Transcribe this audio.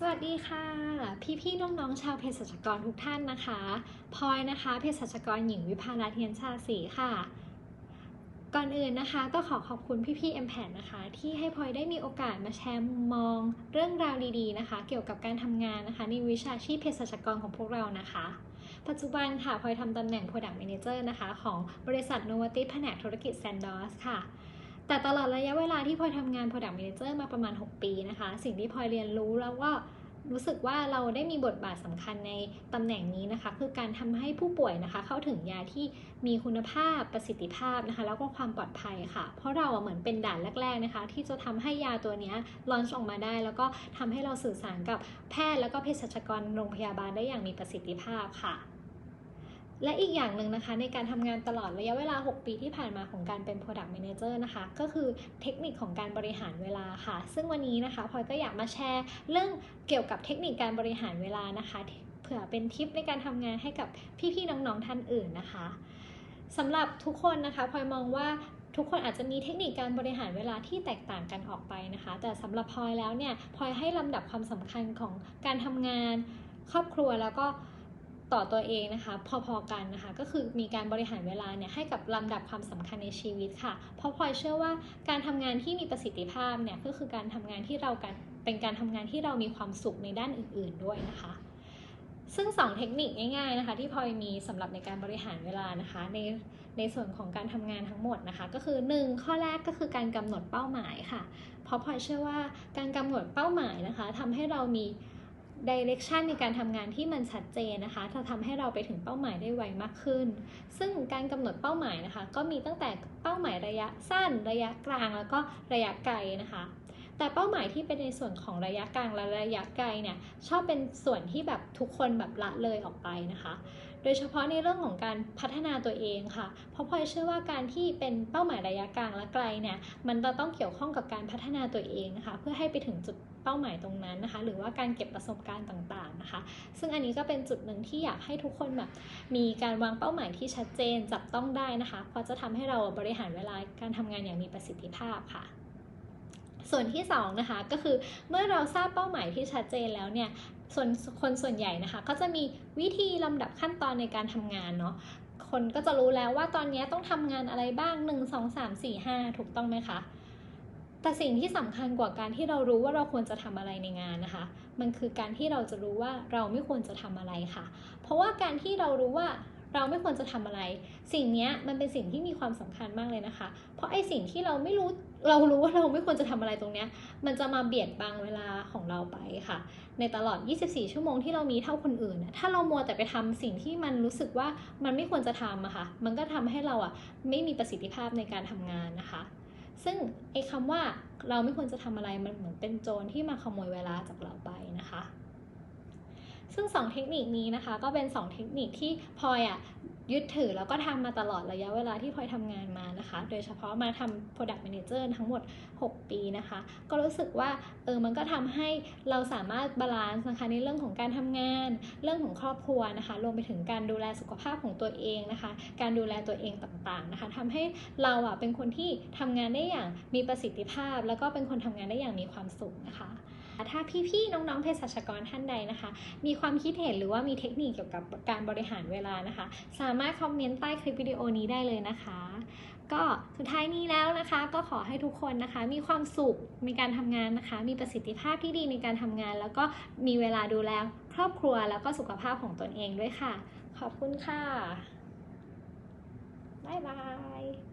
สวัสดีค่ะ พี่ๆน้องๆชาวเภสัชกรทุกท่านนะคะพลอยนะคะเภสัชกรหญิงวิภาลาเทียนชาสีค่ะ ก่อนอื่นนะคะ ก็ขอขอบคุณพี่ๆ m p a นะคะ ที่ให้พลอยได้มีโอกาสมาแชร์มุมมองเรื่องราวดีๆนะคะ เกี่ยวกับการทำงานนะคะ ในวิชาชีพเภสัชกรของพวกเรานะคะ ปัจจุบันค่ะพลอยทำตำแหน่ง Product Manager นะคะ ของบริษัท Novartis แผนกธุรกิจ Sandoz ค่ะ แต่ตลอดระยะเวลาที่พลอยทำงาน Product Manager มาประมาณ 6 ปีนะคะ สิ่งที่พลอยเรียนรู้แล้วก็รู้สึกว่าเราได้มีบทบาทสำคัญในตำแหน่งนี้นะคะ คือการทำให้ผู้ป่วยนะคะ เข้าถึงยาที่มีคุณภาพประสิทธิภาพนะคะ แล้วก็ความปลอดภัยค่ะ เพราะเราเหมือนเป็นด่านแรก ๆนะคะ ที่จะทำให้ยาตัวนี้ลอนช์ออกมาได้ แล้วก็ทำให้เราสื่อสารกับแพทย์แล้วก็เภสัชกรโรงพยาบาลได้อย่างมีประสิทธิภาพค่ะ และอีกอย่างหนึ่งนะคะในการทำงานตลอดระยะเวลา 6 ปีที่ผ่านมาของการเป็น Product Manager นะคะ ก็คือเทคนิคของการบริหารเวลาค่ะ ซึ่งวันนี้นะคะพลอยก็อยากมาแชร์เรื่องเกี่ยวกับเทคนิคการบริหารเวลานะคะเผื่อเป็นทิปในการทำงานให้กับพี่ๆน้องๆท่านอื่นนะคะสำหรับทุกคนนะคะพลอยมองว่าทุกคนอาจจะมีเทคนิคการบริหารเวลาที่แตกต่างกันออกไปนะคะ แต่สำหรับพลอยแล้วเนี่ยพลอยให้ลำดับความสำคัญของการทำงาน ครอบครัวแล้วก็ ต่อตัวเองนะคะพอๆกันนะคะก็คือมีการบริหารเวลาเนี่ยให้กับลำดับความสำคัญในชีวิตค่ะ เพราะพลอยเชื่อว่าการทำงานที่มีประสิทธิภาพเนี่ยก็คือการทำงานที่เรากันเป็นการทำงานที่เรามีความสุขในด้านอื่น ๆ ด้วยนะคะ ซึ่ง 2 เทคนิคง่ายๆนะคะที่พลอยมีสำหรับในการบริหารเวลานะคะในในส่วนของการทำงานทั้งหมดนะคะ ก็คือ 1 ข้อแรกก็คือการกำหนดเป้าหมายค่ะ เพราะพลอยเชื่อว่าการกำหนดเป้าหมายนะคะทำให้เรามี ดิเรกชันในการทำงานที่มันชัดเจนนะคะจะทำให้เราไปถึงเป้าหมายได้ไวมากขึ้น ซึ่งการกำหนดเป้าหมายนะคะ ก็มีตั้งแต่เป้าหมายระยะสั้น ระยะกลาง แล้วก็ระยะไกลนะคะ แต่เป้าหมายที่เป็นในส่วนของระยะกลางและระยะไกลเนี่ยชอบเป็นส่วนที่แบบทุกคนแบบละเลยออกไปนะคะ โดยเฉพาะในเรื่องของการพัฒนาตัวเองค่ะ เพราะพลอยเชื่อว่าการที่เป็นเป้าหมายระยะกลางและไกลเนี่ยมันจะต้องเกี่ยวข้องกับการพัฒนาตัวเองนะคะ เพื่อให้ไปถึงจุดเป้าหมายตรงนั้นนะคะ หรือว่าการเก็บประสบการณ์ต่างๆนะคะ ซึ่งอันนี้ก็เป็นจุดหนึ่งที่อยากให้ทุกคนแบบมีการวางเป้าหมายที่ชัดเจนจับต้องได้นะคะ เพราะจะทำให้เราบริหารเวลาการทำงานอย่างมีประสิทธิภาพค่ะ ส่วนที่2นะคะก็คือเมื่อเราทราบเป้าหมายที่ชัดเจนแล้วเนี่ยส่วนคนส่วนใหญ่นะคะก็จะมีวิธีลำดับขั้นตอนในการทำงานเนาะคนก็จะรู้แล้วว่าตอนนี้ต้องทำงานอะไรบ้าง 1 2 3 4 5 ถูกต้องไหมคะ แต่สิ่งที่สำคัญกว่าการที่เรารู้ว่าเราควรจะทำอะไรในงานนะคะ มันคือการที่เราจะรู้ว่าเราไม่ควรจะทำอะไรค่ะ เพราะว่าการที่เรารู้ว่า เราไม่ควรจะทำอะไร สิ่งนี้มันเป็นสิ่งที่มีความสำคัญมากเลยนะคะ เพราะไอ้สิ่งที่เราไม่รู้เรารู้ว่าเราไม่ควรจะทำอะไรตรงเนี้ยมันจะมาเบียดบังเวลาของเราไปค่ะ ในตลอด 24 ชั่วโมงที่เรามีเท่าคนอื่น ถ้าเรามัวแต่ไปทำสิ่งที่มันรู้สึกว่ามันไม่ควรจะทำอะค่ะ มันก็ทำให้เราอะไม่มีประสิทธิภาพในการทำงานนะคะ ซึ่งไอ้คำว่าเราไม่ควรจะทำอะไรมันเหมือนเป็นโจรที่มาขโมยเวลาจากเราไปนะคะ ซึ่ง 2 เทคนิคนี้นะคะ ก็เป็น 2 เทคนิคที่พลอยอะยึดถือแล้วก็ทำมาตลอดระยะเวลาที่พลอยทำงานมานะคะ โดยเฉพาะมาทำ Product Manager ทั้งหมด 6 ปีนะคะ ก็รู้สึกว่าเออมันก็ทำให้เราสามารถบาลานซ์นะคะในเรื่องของการทำงาน เรื่องของครอบครัวนะคะ รวมไปถึงการดูแลสุขภาพของตัวเองนะคะ การดูแลตัวเองต่างๆนะคะทำให้เราอะเป็นคนที่ทำงานได้อย่างมีประสิทธิภาพ แล้วก็เป็นคนทำงานได้อย่างมีความสุขนะคะ ถ้าพี่ๆน้องๆเภสัชกรท่านใดนะคะ มีความคิดเห็นหรือว่ามีเทคนิคเกี่ยวกับการบริหารเวลานะคะ สามารถคอมเมนต์ใต้คลิปวิดีโอนี้ได้เลยนะคะ ก็สุดท้ายนี้แล้วนะคะ ก็ขอให้ทุกคนนะคะ มีความสุขในการทำงานนะคะ มีประสิทธิภาพที่ดีในการทำงาน แล้วก็มีเวลาดูแลครอบครัวแล้วก็สุขภาพของตนเองด้วยค่ะ ขอบคุณค่ะบ๊ายบาย